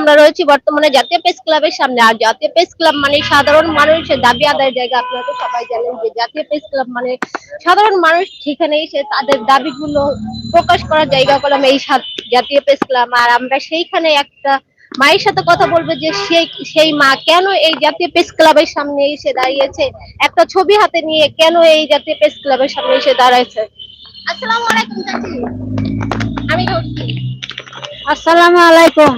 আমরা রয়েছি বর্তমানে জাতীয় প্রেস ক্লাবের সামনে। আর জাতীয় প্রেস ক্লাব মানে সাধারণ মানুষের দাবি আদায়ের জায়গা। আপনারা তো সবাই জানেন যে জাতীয় প্রেস ক্লাব মানে সাধারণ মানুষ সেখানে এসে তাদের দাবিগুলো প্রকাশ করার জায়গা করলাম এই জাতীয় প্রেস ক্লাব। আর আমরা সেইখানে একটা মায়ের সাথে কথা বলব যে সেই সেই মা কেন এই জাতীয় প্রেস ক্লাবের সামনে এসে দাঁড়িয়েছে? একটা ছবি হাতে নিয়ে কেন এই জাতীয় প্রেস ক্লাবের সামনে এসে দাঁড়াইছে? আসসালামু আলাইকুম আমি আসসালামু আলাইকুম।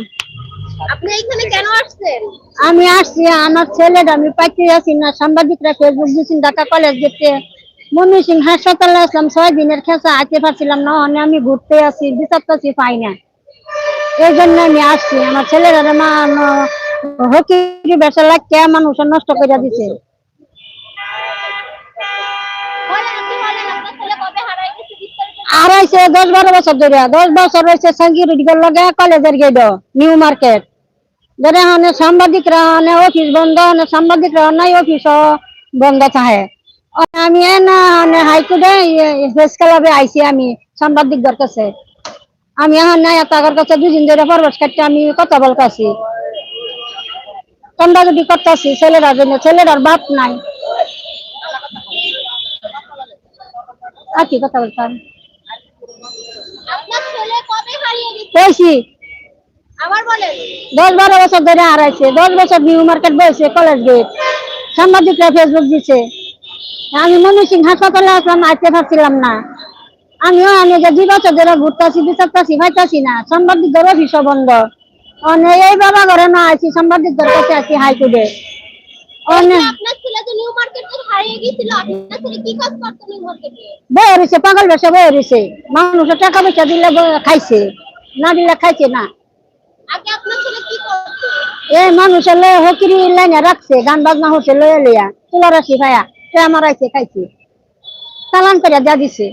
আপনি এখানে কেন আসছেন? আমি আসছি আমার ছেলেটা আমি পাইতে আছি না। সাংবাদিকরা ফেসবুক দিচ্ছেন ঢাকা কলেজ যেতে মনি সিং হাসপাতালে আসলাম ছয় দিনের খেসা আইতে পারছিলাম না অনে আমি ঘুরতে আসি বিচারতেছি পাই না। এই জন্য আমি আসছি আমার ছেলেরা মা হকি ব্যবসা লাগে মানুষ নষ্ট করে দিছে। আড়াইছে দশ বারো বছর ধরে দশ বছর রয়েছে সিকিউরিটি লগে কলেজের গেট নিউ মার্কেট ধরে মানে সাংবাদিকরা মানে অফিস বন্ধ মানে সাংবাদিকরা নাই অফিস বন্ধ থাকে আমি না মানে হাইকোর্টে ক্লাবে আইছি আমি সাংবাদিকদের কাছে আমি এখন নাই তাদের কাছে দুদিন ধরে পরবেশ কাটতে আমি কথা বলতেছি তোমরা যদি করতেছি ছেলেরা জন্য ছেলেরার বাপ নাই আর কি কথা বলতাম কইছি দশ বারো বছর ধরে হারাইছে দশ বছর নিউ মার্কেট বসে কলেজ গেট সাংবাদিকরা ফেসবুক দিছে। আমি মনি সিং হাসপাতালে আসলাম আইতে পারছিলাম না। আমিও আমি যে দুই বছর ধরে ঘুরতেছি বিচারতেছি পাইতাছি না। সাংবাদিকদের অফিস বন্ধ। অনে এই বাবা ঘরে না আইছি সাংবাদিকদের কাছে আছি হাইকোর্টে বয়ে রয়েছে পাগল বেসে বয়ে রয়েছে মানুষের টাকা পয়সা দিলে খাইছে। না দিলে খাইছে না। এই মানুষের লয়ে হকিরি লাইনে রাখছে গান বাজনা হচ্ছে লয়ে লইয়া তুলা ভাইয়া আইছে খাইছে। চালান করে দিয়া দিছে।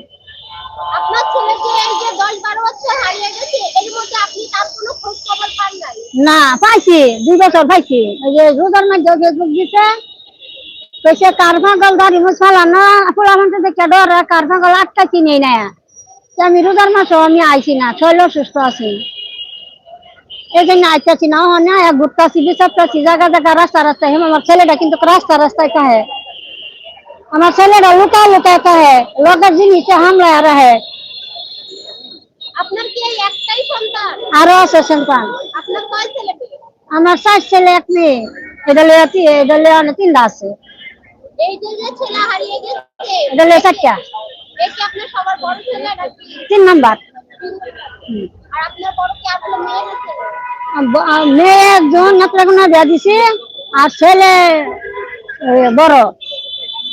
না পাইছি দুই বছর পাইছি। ওই যে রোজার মধ্যে ফেসবুক দিছে কইছে কার ফাগল দাড়ি মুছ ফালানো ফুলা মানতে দেখে ডর কার ফাগল আটকা চিনি না। আমি রোজার মাসও আমি আইছি না শৈল সুস্থ আছি। এই জন্য আইতাছি না অনে আয়া ঘুরতাছি বিচারতাছি জায়গা জায়গা রাস্তা রাস্তা। হেম আমার ছেলেটা কিন্তু রাস্তা রাস্তায় কাহে আমার ছেলেটা লুকা লুকায় কাহে লোকের জিনিসে হামলায় রাহে আপনার কি এই একটাই সন্তান? আরও আছে সন্তান। আপনার কয় ছেলে? পেলে আমার চার ছেলে এক মেয়ে। এটা লইয়া তি- এটা লইয়া অনেক তিনটা আছে। এই যে যে ছেলে হারিয়ে গেছে এটা লইয়া চারটা। এই কি আপনার সবার বড় ছেলে নাকি? তিন নাম্বার। মেয়ে একজন নেত্রকোনা বিয়া দিছে আর ছেলে বড়।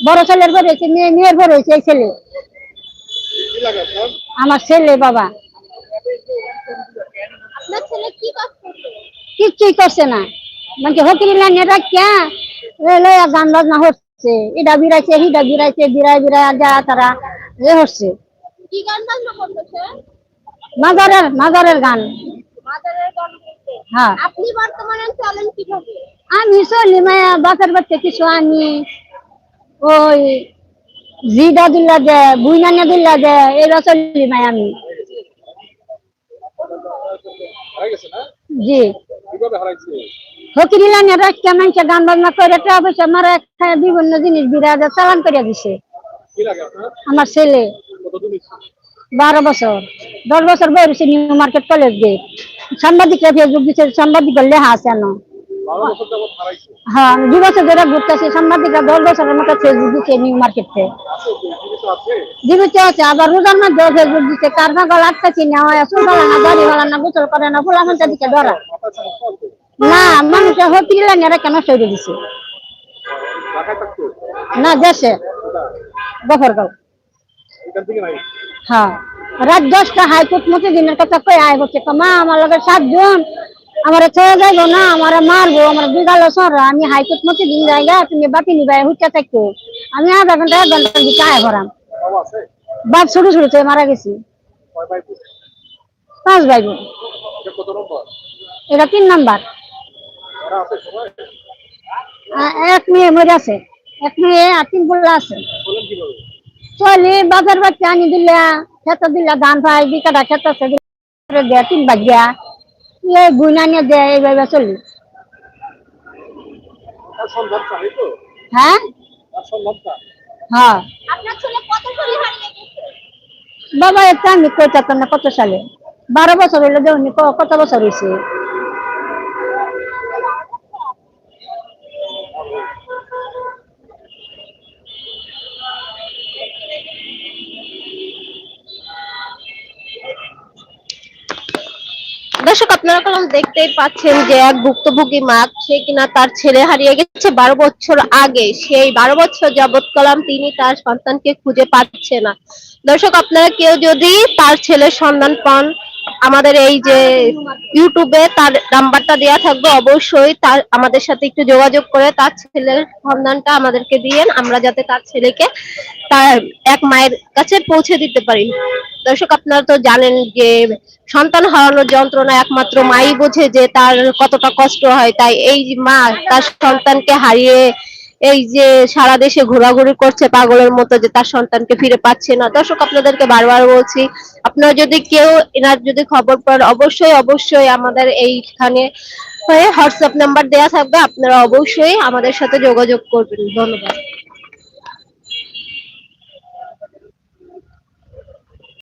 বড় ছেলের পর হয়েছে মেয়ে মেয়ের পর হয়েছে এই ছেলে। আমার ছেলে বাবা। কিচ্ছুই করছে না। মানে হকিরি লাইনে রাখিয়া গান বাজনা হচ্ছে। এটা বিরাইছে হিটা বিরাইছে বিরাই বিরাই যা তারা এ হচ্ছে। কি গান বাজনা করতেছে? মাজারের মাজারের গান। হ্যাঁ। আপনি বর্তমানে চলেন কীভাবে? আমি চলি মায়া বাপের বাচ্চা কিছু আনি। ওই জিদা দিল্লা দে বুইনানা দিল্লা দে এরা চলি মায়া আমি। জি। রাখতে মানুষে গান বাজনা করে বিভিন্ন জিনিস বিরাজ চালান করে দিছে। আমার ছেলে। বারো বছর। দশ বছর বয়সে নিউ মার্কেট কলেজ গেট সাংবাদিকরা ফেসবুক দিচ্ছে সাংবাদিকের লেহা আছে না হ্যাঁ দুই বছর ধরে ঘুরতেছে। সাংবাদিকরা দশ বছরের মতো ফেসবুক দিচ্ছে নিউ মার্কেট জীবিত আছে আবার রোজার মধ্যে ফেসবুক দিচ্ছে কার ফাগল আটকাছি না হয় চুল ফেলা না দাড়ি ফেলা না গোসল করে না ফুলা মনটা দিকে ধরা। না মানুষের হতির লাইনে কেন সরে দিছে? না দেশে। গফরগাঁও। হ্যাঁ। রাত দশটা হাইকোর্ট মতো দিনের কথা কই আয় হচ্ছে। মা, আমার লগে সাতজন। আমার ছেড়ে যাইবো না, আমার মারবো, আমার বিগাল সর। আমি হাইকোর্ট মতো দিন জায়গা, তুমি বাতি নিবাই হুচা থাকতো আমি আধা ঘণ্টা, এক ঘণ্টার দিকে আয় ভরাম বাপ ছোট ছোট ছেলে মারা গেছি। পাঁচ ভাই বোন। এটা তিন নাম্বার। এক মেয়ে মরে আছে। এক মেয়ে আর তিন পোলা আছে। চলি বাপের বাচ্চা আনি দিলা খেতে দিলা ধান পাই বিকাটা খেতে আছে দিলা, তিন বাগিয়া এই গুইনা নিয়ে দেয় এইভাবে চলি। হ্যাঁ? হ্যাঁ। বাবা এটা আমি কইতাম না কত সালে? বারো বছর হইলে দেউনি কত বছর হয়েছে দর্শক, আপনারা কারণ দেখতেই পাচ্ছেন যে এক ভুক্তভোগী মা, সে কিনা তার ছেলে হারিয়ে গেছে বারো বছর আগে। সেই বারো বছর যাবৎ কলাম তিনি তার সন্তানকে খুঁজে পাচ্ছে না। দর্শক, আপনারা কেউ যদি তার ছেলের সন্ধান পান আমাদের এই যে ইউটিউবে তার নাম্বারটা দেওয়া থাকবে, অবশ্যই তার, আমাদের সাথে একটু যোগাযোগ করে তার ছেলের সন্ধানটা আমাদেরকে দিয়েন। আমরা যাতে তার ছেলেকে তার এক মায়ের কাছে পৌঁছে দিতে পারি। দর্শক, আপনারা তো জানেন যে সন্তান হারানোর যন্ত্রণা একমাত্র মাই বোঝে যে তার কতটা কষ্ট হয়। তাই এই মা তার সন্তানকে হারিয়ে এই যে সারা দেশে ঘোরাঘুরি করছে পাগলের মতো যে তার সন্তানকে ফিরে পাচ্ছে না। দর্শক, আপনাদেরকে বারবার বলছি, আপনারা যদি কেউ এনার যদি খবর পান, অবশ্যই অবশ্যই আমাদের এইখানে হোয়াটসঅ্যাপ নাম্বার দেওয়া থাকবে। আপনারা অবশ্যই আমাদের সাথে যোগাযোগ করবেন। ধন্যবাদ।